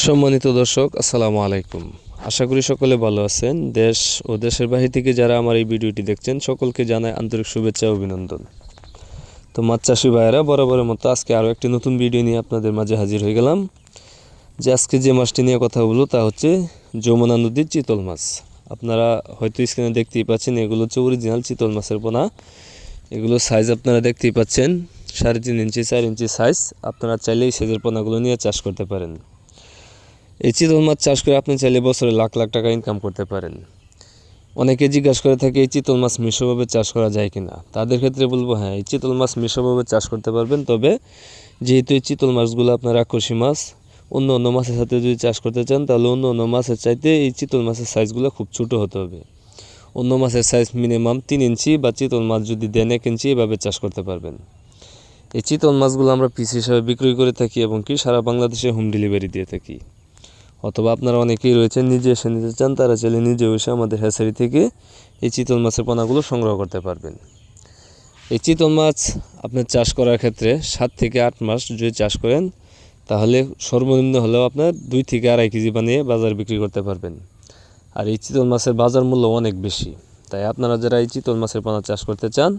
সম্মানিত দর্শক, আসসালামু আলাইকুম। আশা করি সকলে ভালো আছেন। দেশ ও দেশের বাহির থেকে যারা আমার এই ভিডিওটি দেখছেন, সকলকে জানাই আন্তরিক শুভেচ্ছা ও অভিনন্দন। তো মাছ চাষি ভাইয়েরা, বরাবরের মতো আজকে আরও একটি নতুন ভিডিও নিয়ে আপনাদের মাঝে হাজির হয়ে গেলাম। যে আজকে যে মাছটি নিয়ে কথা বলব তা হচ্ছে যমুনা নদীর চিতল মাছ। আপনারা হয়তো স্ক্রিনে দেখতেই পাচ্ছেন, এগুলো হচ্ছে অরিজিনাল চিতল মাছের পোনা। এগুলো সাইজ আপনারা দেখতেই পাচ্ছেন, সাড়ে তিন ইঞ্চি চার ইঞ্চি সাইজ আপনারা চাইলে এই সাইজের পোনাগুলো নিয়ে চাষ করতে পারেন। এই চিতল মাছ চাষ করে আপনি চাইলে বছরে লাখ লাখ টাকা ইনকাম করতে পারেন। অনেকে জিজ্ঞাসা করে থাকে, এই চিতল মাছ মিশ্রভাবে চাষ করা যায় কিনা? তাদের ক্ষেত্রে বলব হ্যাঁ এই চিতল মাছ মিশ্রভাবে চাষ করতে পারবেন। তবে যেহেতু এই চিতল মাছগুলো আপনার আকর্ষী মাছ, অন্য অন্য মাছের সাথে যদি চাষ করতে চান, তাহলে অন্য অন্য মাছের চাইতে এই চিতল মাছের সাইজগুলো খুব ছোটো হতে হবে। অন্য মাছের সাইজ মিনিমাম তিন ইঞ্চি বা চিতল মাছ যদি দেন এক ইঞ্চি, এভাবে চাষ করতে পারবেন। এই চিতল মাছগুলো আমরা পিস হিসাবে বিক্রি করে থাকি এবং কি সারা বাংলাদেশে হোম ডেলিভারি দিয়ে থাকি। অথবা আপনারা অনেকেই রয়েছেন, নিজে এসে নিতে চান, তারা চাইলে নিজে এসে আমাদের হ্যাচারি থেকে এই চিতল মাছের পোনাগুলো সংগ্রহ করতে পারবেন। এই চিতল মাছ আপনার চাষ করার ক্ষেত্রে সাত থেকে আট মাস যদি চাষ করেন, তাহলে সর্বনিম্ন হলেও আপনার দুই থেকে আড়াই কেজি বানিয়ে বাজার বিক্রি করতে পারবেন। আর এই চিতল মাছের বাজার মূল্য অনেক বেশি, তাই আপনারা যারা এই চিতল মাছের পোনা চাষ করতে চান,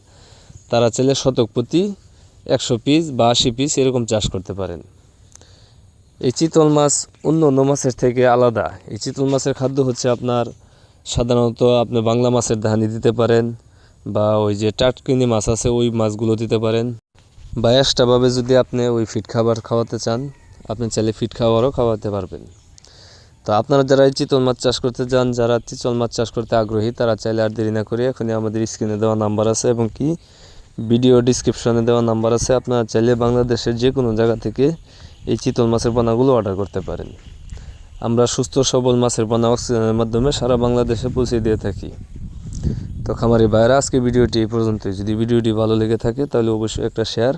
তারা চাইলে শতক প্রতি একশো পিস বা আশি পিস এরকম চাষ করতে পারেন। এই চিতল মাছ অন্য অন্য মাছের থেকে আলাদা। এই চিতল মাছের খাদ্য হচ্ছে আপনার সাধারণত আপনি বাংলা মাছের ধানি দিতে পারেন বা ওই যে টাটকিনি মাছ আছে, ওই মাছগুলো দিতে পারেন। বা এক্সট্রাভাবে যদি আপনি ওই ফিট খাবার খাওয়াতে চান, আপনি চাইলে ফিট খাবারও খাওয়াতে পারবেন। তো আপনারা যারা এই চিতল মাছ চাষ করতে চান যারা চিতল মাছ চাষ করতে আগ্রহী, তারা চাইলে আর দেরি না করে এখনই আমাদের স্ক্রিনে দেওয়া নাম্বার আছে এবং কি ভিডিও ডিসক্রিপশনে দেওয়া নাম্বার আছে। আপনারা চাইলে বাংলাদেশের যে কোনো জায়গা থেকে এই চিতল মাছের পোনাগুলো অর্ডার করতে পারেন। আমরা সুস্থ, সবল মাছের পোনা অক্সিজেনের মাধ্যমে সারা বাংলাদেশে পৌঁছে দিয়ে থাকি। তো খামারি ভাইরা আজকে ভিডিওটি এই পর্যন্তই। যদি ভিডিওটি ভালো লেগে থাকে, তাহলে অবশ্যই একটা শেয়ার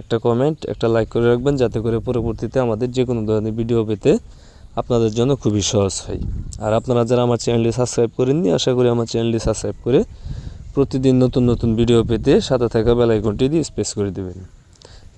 একটা কমেন্ট একটা লাইক করে রাখবেন, যাতে করে পরবর্তীতে আমাদের যে কোনো ধরনের ভিডিও পেতে আপনাদের জন্য খুবই সহজ হয়। আর আপনারা যারা আমার চ্যানেলটি সাবস্ক্রাইব করেননি, আশা করি আমার চ্যানেলটি সাবস্ক্রাইব করে প্রতিদিন নতুন নতুন ভিডিও পেতে সাথে থাকা বেলাইকনটি দিয়ে স্পেস করে দেবেন।